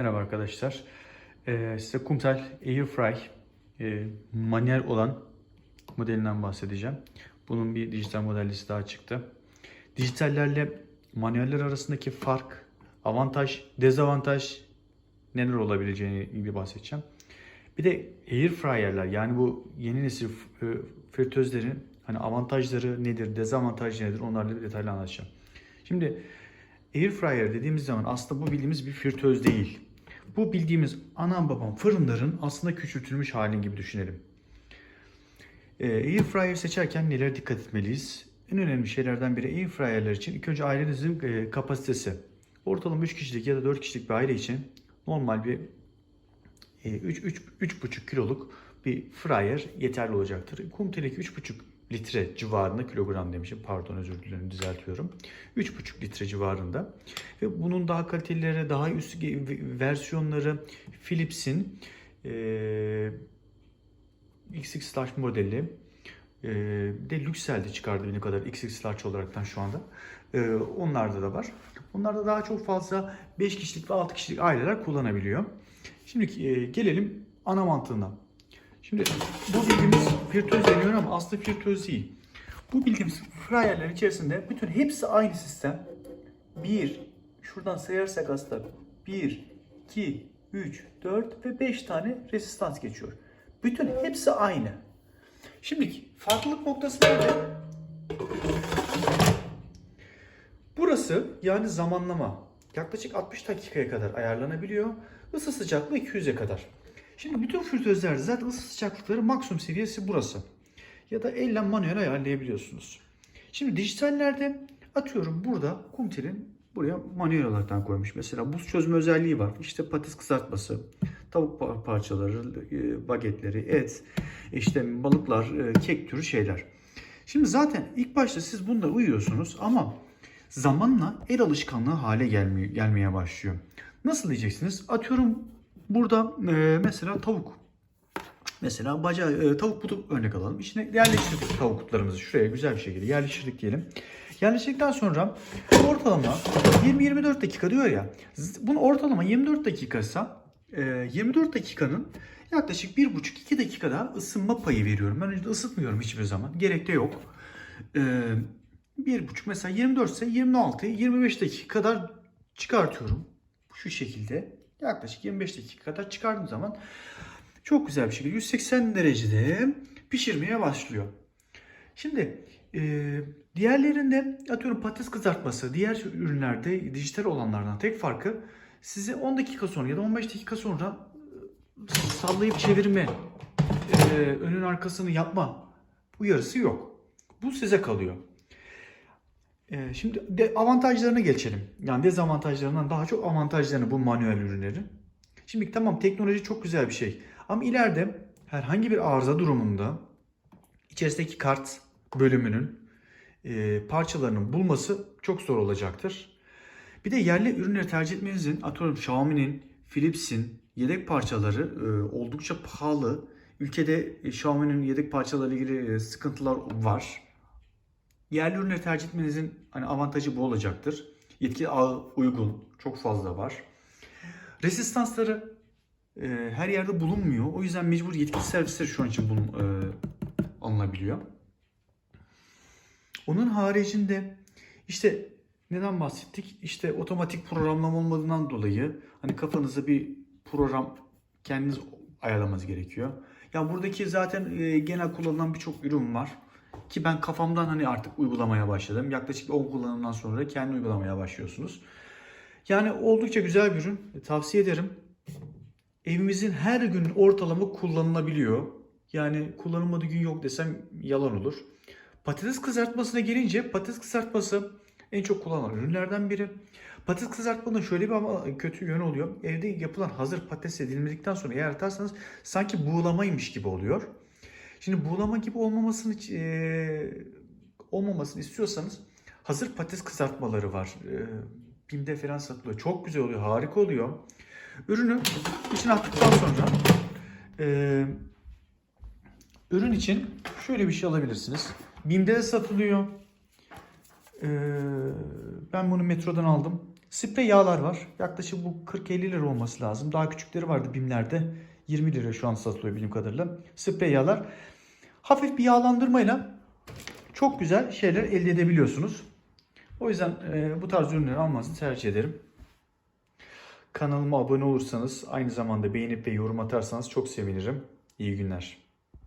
Merhaba arkadaşlar. Ee, size Kumtel Airfry e, manuel olan modelinden bahsedeceğim. Bunun bir dijital modellisi daha çıktı. Dijitallerle manueller arasındaki fark, avantaj, dezavantaj neler olabileceğini ilgili bahsedeceğim. Bir de Airfryer'ler yani bu yeni nesil e, fritözlerin hani avantajları nedir, dezavantajları nedir onlarla bir detaylı anlatacağım. Şimdi Air fryer dediğimiz zaman aslında bu bildiğimiz bir fritöz değil. Bu bildiğimiz anam babam fırınların aslında küçültülmüş halini gibi düşünelim. Ee, Air fryer seçerken nelere dikkat etmeliyiz? En önemli şeylerden biri air fryerler için ilk önce ailenizin e, kapasitesi. Ortalama 3 kişilik ya da 4 kişilik bir aile için normal bir 3-3,5 kiloluk bir fryer yeterli olacaktır. Kumtel'deki 3,5 litre civarında kilogram demişim pardon özür dilerim düzeltiyorum. 3,5 litre civarında ve bunun daha kalitelileri daha üst versiyonları Philips'in e, XX Large modeli e, de Luxel'de çıkardı ne kadar XX Large olaraktan şu anda. E, onlarda da var. Onlarda daha çok fazla 5 kişilik ve 6 kişilik aileler kullanabiliyor. Şimdi e, gelelim ana mantığına. Şimdi bu bildiğimiz firtöz deniyor ama aslında firtöz değil. Bu bildiğimiz fryerler içerisinde bütün hepsi aynı sistem. 1, şuradan sayarsak aslında 1, 2, 3, 4 ve 5 tane resistans geçiyor. Bütün hepsi aynı. Şimdi farklılık noktası nerede? Burası yani zamanlama yaklaşık 60 dakikaya kadar ayarlanabiliyor. Isı sıcaklığı 200'e kadar. Şimdi bütün fritözlerde zaten ısı sıcaklıkları maksimum seviyesi burası. Ya da elle manuel ayarlayabiliyorsunuz. Şimdi dijitallerde atıyorum burada Kumtel'in buraya manuel olaraktan koymuş. Mesela buz çözme özelliği var. İşte patates kızartması, tavuk parçaları, e, bagetleri, et, işte balıklar, e, kek türü şeyler. Şimdi zaten ilk başta siz bunda uyuyorsunuz ama zamanla el alışkanlığı hale gelmeye başlıyor. Nasıl diyeceksiniz? Atıyorum burada e, mesela tavuk. Mesela baca e, tavuk butu örnek alalım. İçine yerleştirdik tavuk butlarımızı şuraya güzel bir şekilde yerleştirdik diyelim. Yerleştirdikten sonra ortalama 20-24 dakika diyor ya. Bunun ortalama 24 dakikaysa e, 24 dakikanın yaklaşık 1,5-2 dakikada ısınma payı veriyorum. Ben önce ısıtmıyorum hiçbir zaman. Gerek de yok. E, 1,5 mesela 24 ise 26'yı 25 dakika kadar çıkartıyorum. Şu şekilde yaklaşık 25 dakika kadar çıkardığım zaman çok güzel bir şekilde 180 derecede pişirmeye başlıyor. Şimdi e, diğerlerinde atıyorum patates kızartması diğer ürünlerde dijital olanlardan tek farkı size 10 dakika sonra ya da 15 dakika sonra e, sallayıp çevirme e, önün arkasını yapma uyarısı yok. Bu size kalıyor. E, şimdi de avantajlarına geçelim. Yani dezavantajlarından daha çok avantajlarını bu manuel ürünlerin. Şimdi tamam teknoloji çok güzel bir şey. Ama ileride herhangi bir arıza durumunda içerisindeki kart bölümünün e, parçalarının bulması çok zor olacaktır. Bir de yerli ürünleri tercih etmenizin atıyorum Xiaomi'nin, Philips'in yedek parçaları e, oldukça pahalı. Ülkede e, Xiaomi'nin yedek parçalarıyla ilgili e, sıkıntılar var. Yerli ürünleri tercih etmenizin hani avantajı bu olacaktır. Yetki ağı uygun, çok fazla var. Resistansları e, her yerde bulunmuyor. O yüzden mecbur yetkili servisler şu an için bulun, e, alınabiliyor. Onun haricinde işte neden bahsettik? İşte otomatik programlama olmadığından dolayı hani kafanıza bir program kendiniz ayarlamanız gerekiyor. Ya buradaki zaten e, genel kullanılan birçok ürün var. Ki ben kafamdan hani artık uygulamaya başladım. Yaklaşık 10 kullanımdan sonra kendi uygulamaya başlıyorsunuz. Yani oldukça güzel bir ürün. E, tavsiye ederim. Evimizin her gün ortalama kullanılabiliyor. Yani kullanılmadığı gün yok desem yalan olur. Patates kızartmasına gelince patates kızartması en çok kullanılan ürünlerden biri. Patates kızartmanın şöyle bir ama kötü yönü oluyor. Evde yapılan hazır patates edilmedikten sonra eğer atarsanız sanki buğulamaymış gibi oluyor. Şimdi buğulama gibi olmamasını e, olmamasını istiyorsanız hazır patates kızartmaları var. E, Bim'de falan satılıyor. Çok güzel oluyor, harika oluyor. Ürünü içine attıktan sonra e, ürün için şöyle bir şey alabilirsiniz. Bim'de de satılıyor. E, ben bunu metrodan aldım. Sprey yağlar var. Yaklaşık bu 40-50 lira olması lazım. Daha küçükleri vardı BİM'lerde. 20 lira şu an satılıyor bildiğim kadarıyla. Sprey yağlar. Hafif bir yağlandırmayla çok güzel şeyler elde edebiliyorsunuz. O yüzden e, bu tarz ürünleri almanızı tercih ederim. Kanalıma abone olursanız aynı zamanda beğenip ve yorum atarsanız çok sevinirim. İyi günler.